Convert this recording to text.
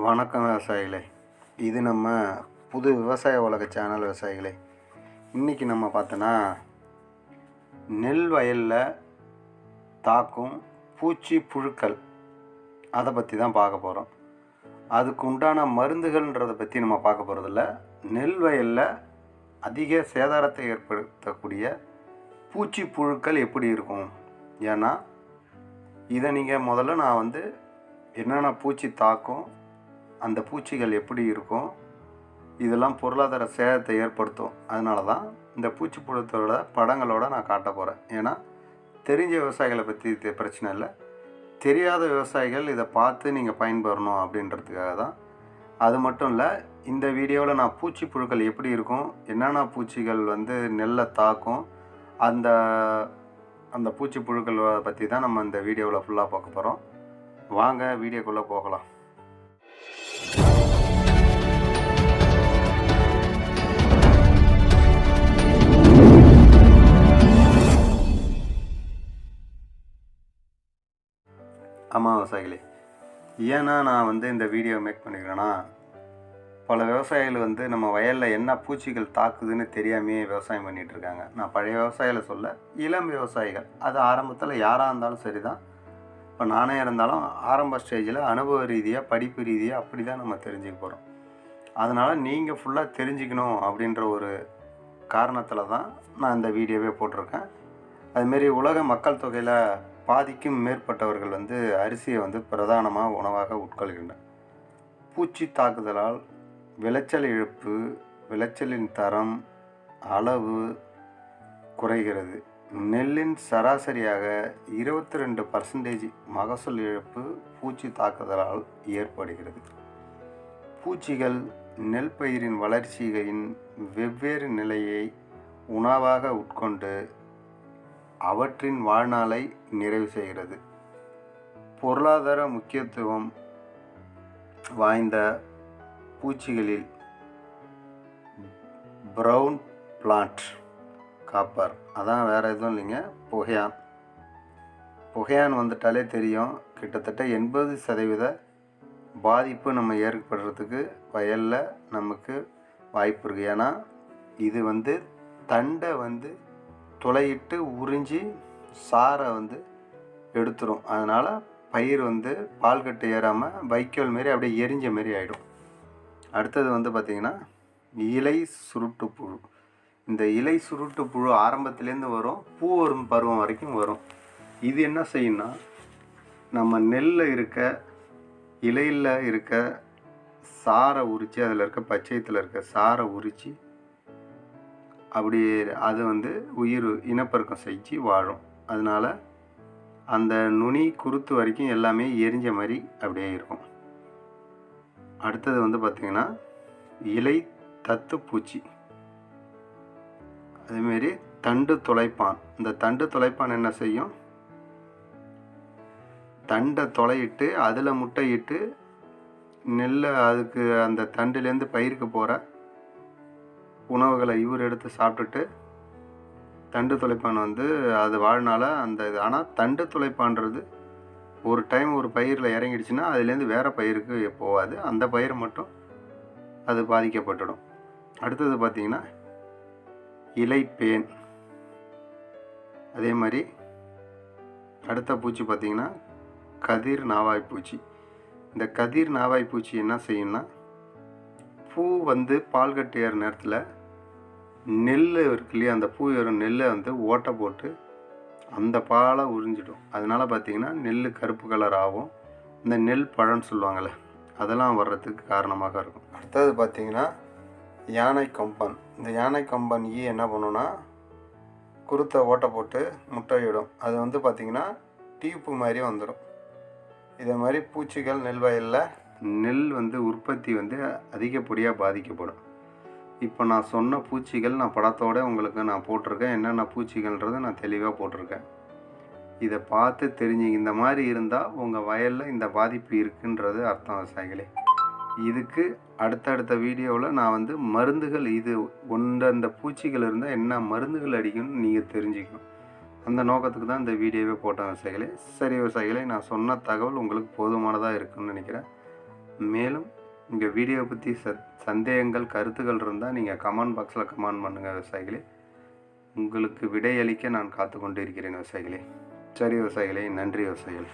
வணக்கம் விவசாயிகளே. இது நம்ம புது விவசாய உலக சேனல் விவசாயிகளே. இன்றைக்கி நம்ம பார்த்தோன்னா நெல் வயலில் தாக்கும் பூச்சி புழுக்கள். அதை பற்றி தான் பார்க்க போகிறோம் அதுக்கு உண்டான மருந்துகள்ன்றதை பற்றி நம்ம பார்க்க போகிறதில்ல நெல் வயலில் அதிக சேதாரத்தை ஏற்படுத்தக்கூடிய பூச்சி புழுக்கள் எப்படி இருக்கும்? ஏன்னா இதை நீங்கள் முதல்ல நான் வந்து என்னென்ன பூச்சி தாக்கும் அந்த பூச்சிகள் எப்படி இருக்கும் இதெல்லாம் பொருளாதார சேதத்தை ஏற்படுத்தும். அதனால தான் இந்த பூச்சி புழுத்தோட படங்களோட நான் காட்ட போகிறேன் ஏன்னா தெரிஞ்ச விவசாயிகளை பற்றி இது பிரச்சனை இல்லை. தெரியாத விவசாயிகள் இதை பார்த்து நீங்கள் பயன்பெறணும் அப்படின்றதுக்காக தான். அது மட்டும் இல்லை இந்த வீடியோவில் நான் பூச்சி புழுக்கள் எப்படி இருக்கும் என்னென்ன பூச்சிகள் வந்து நெல்லை தாக்கும் அந்த அந்த பூச்சி புழுக்கள் பற்றி தான் நம்ம இந்த வீடியோவில் ஃபுல்லாக பார்க்க போகிறோம் வாங்க வீடியோக்குள்ளே போகலாம். ஆமாம் விவசாயிகளே ஏன்னா நான் வந்து இந்த வீடியோ மேக் பண்ணிக்கிறேன்னா பல விவசாயிகள் வந்து நம்ம வயலில் என்ன பூச்சிகள் தாக்குதுன்னு தெரியாமையே விவசாயம் பண்ணிகிட்ருக்காங்க நான் பழைய விவசாயிகளை சொல்ல இளம் விவசாயிகள் அது ஆரம்பத்தில் யாராக இருந்தாலும் சரி தான் இப்போ நானே இருந்தாலும் ஆரம்ப ஸ்டேஜில் அனுபவ ரீதியாக படிப்பு ரீதியாக அப்படி தான் நம்ம தெரிஞ்சுக்க போகிறோம் அதனால் நீங்கள் ஃபுல்லாக தெரிஞ்சுக்கணும் அப்படின்ற ஒரு காரணத்தில் தான் நான் இந்த வீடியோவே போட்டிருக்கேன். அதுமாரி உலக மக்கள் தொகையில் பாதிக்கும் மேற்பட்டவர்கள் வந்து அரிசியை வந்து பிரதானமாக உணவாக உட்கொள்கின்றனர். பூச்சி தாக்குதலால் விளைச்சல் இழப்பு விளைச்சலின் தரம் அளவு குறைகிறது. நெல்லின் சராசரியாக இருபத்தி ரெண்டு பர்சன்டேஜ் மகசூல் இழப்பு பூச்சி தாக்குதலால் ஏற்படுகிறது. பூச்சிகள் நெல் பயிரின் வளர்ச்சியின் வெவ்வேறு நிலையை உணவாக உட்கொண்டு அவற்றின் வாழ்நாளை நிறைவு செய்கிறது. பொருளாதார முக்கியத்துவம் வாய்ந்த பூச்சிகளில் ப்ரௌன் பிளான்ட் காப்பர் அதான் வேறு எதுவும் இல்லைங்க. புகையான். புகையான் வந்துட்டாலே தெரியும். கிட்டத்தட்ட எண்பது சதவீத பாதிப்பு நம்ம ஏற்படுறதுக்கு வயலில் நமக்கு வாய்ப்பு இருக்குது ஏன்னா இது வந்து தண்டை வந்து துளையிட்டு உறிஞ்சி சாரை வந்து எடுத்துரும். அதனால் பயிர் வந்து பால் கட்டு ஏறாமல் வைக்கோல் மாரி அப்படியே எரிஞ்ச மாரி ஆகிடும் அடுத்தது வந்து பார்த்திங்கன்னா இலை சுருட்டு புழு. இந்த இலை சுருட்டு புழு ஆரம்பத்துலேருந்து வரும் பூ வரும் பருவம் வரைக்கும் வரும். இது என்ன செய்யும்னா நம்ம நெல்லில் இருக்க இலையில் இருக்க சாரை உரித்து அதில் இருக்க பச்சையத்தில் இருக்க சாரை உரித்து அப்படி அது வந்து உயிர் இனப்பெருக்கம் செஞ்சு வாழும். அதனால் அந்த நுனி குருத்து வரைக்கும் எல்லாமே எரிஞ்ச மாதிரி அப்படியே இருக்கும். அடுத்தது வந்து பார்த்திங்கன்னா இலை தத்து பூச்சி. அதேமாரி தண்டு துளைப்பான் இந்த தண்டு துளைப்பான் என்ன செய்யும்? தண்டை துளையிட்டு அதில் முட்டையிட்டு நெல்லை அதுக்கு அந்த தண்டுலேருந்து பயிருக்கு போகிற உணவுகளை இவர் எடுத்து சாப்பிட்டுட்டு தண்டு துளைப்பான் வந்து அது வாழ்நாள அந்த இது. ஆனால் தண்டு துளைப்பான்றது ஒரு டைம் ஒரு பயிரில் இறங்கிடுச்சுன்னா அதுலேருந்து வேறு பயிருக்கு போகாது. அந்த பயிர் மட்டும் அது பாதிக்கப்பட்டுடும். அடுத்தது பார்த்திங்கன்னா இலைப்பேன். அதே மாதிரி அடுத்த பூச்சி பார்த்திங்கன்னா கதிர் நாவாய் பூச்சி. இந்த கதிர் நாவாய் பூச்சி என்ன செய்யும்னா பூ வந்து பால் கட்டு ஏற நேரத்தில் நெல் இருக்கு இல்லையா அந்த பூ வரும் நெல்லை வந்து ஓட்டை போட்டு அந்த பாலை உறிஞ்சிடும். அதனால் பார்த்திங்கன்னா நெல் கருப்பு கலர் ஆகும். இந்த நெல் பழம்னு சொல்லுவாங்கள்ல அதெல்லாம் வர்றதுக்கு காரணமாக இருக்கும். அடுத்தது பார்த்திங்கன்னா யானை கம்பன். இந்த யானை கம்பன் ஈ என்ன பண்ணுன்னா குருத்தை ஓட்டை போட்டு முட்டையிடும். அது வந்து பார்த்திங்கன்னா டீப்பு மாதிரி வந்துடும். இதே மாதிரி பூச்சிகள் நெல் வயலில் நெல் வந்து உற்பத்தி வந்து அதிகப்படியாக பாதிக்கப்படும். இப்போ நான் சொன்ன பூச்சிகள் நான் படத்தோட உங்களுக்கு நான் போட்டிருக்கேன். என்னென்ன பூச்சிகள்ன்றதை நான் தெளிவாக போட்டிருக்கேன். இதை பார்த்து தெரிஞ்சு இந்த மாதிரி இருந்தால் உங்கள் வயலில் இந்த பாதிப்பு இருக்குன்றது அர்த்தம் விவசாயிகளே. இதுக்கு அடுத்தடுத்த வீடியோவில் நான் வந்து மருந்துகள் இது ஒன்றந்த பூச்சிகள் இருந்தால் என்ன மருந்துகள் அடிக்கணும்னு நீங்கள் தெரிஞ்சுக்கணும். அந்த நோக்கத்துக்கு தான் இந்த வீடியோவே போட்டேன் விவசாயிகளே. சரி விவசாயிகளே நான் சொன்ன தகவல் உங்களுக்கு போதுமானதாக இருக்குன்னு நினைக்கிறேன். மேலும் இங்கே வீடியோ பற்றி ச சந்தேகங்கள் கருத்துக்கள் இருந்தால் நீங்கள் கமெண்ட் பாக்ஸில் கமெண்ட் பண்ணுங்கள் விவசாயிகளே. உங்களுக்கு விடையளிக்க நான் காத்து கொண்டு இருக்கிறேன் விவசாயிகளே. சரி விவசாயிகளே நன்றி விவசாயிகள்.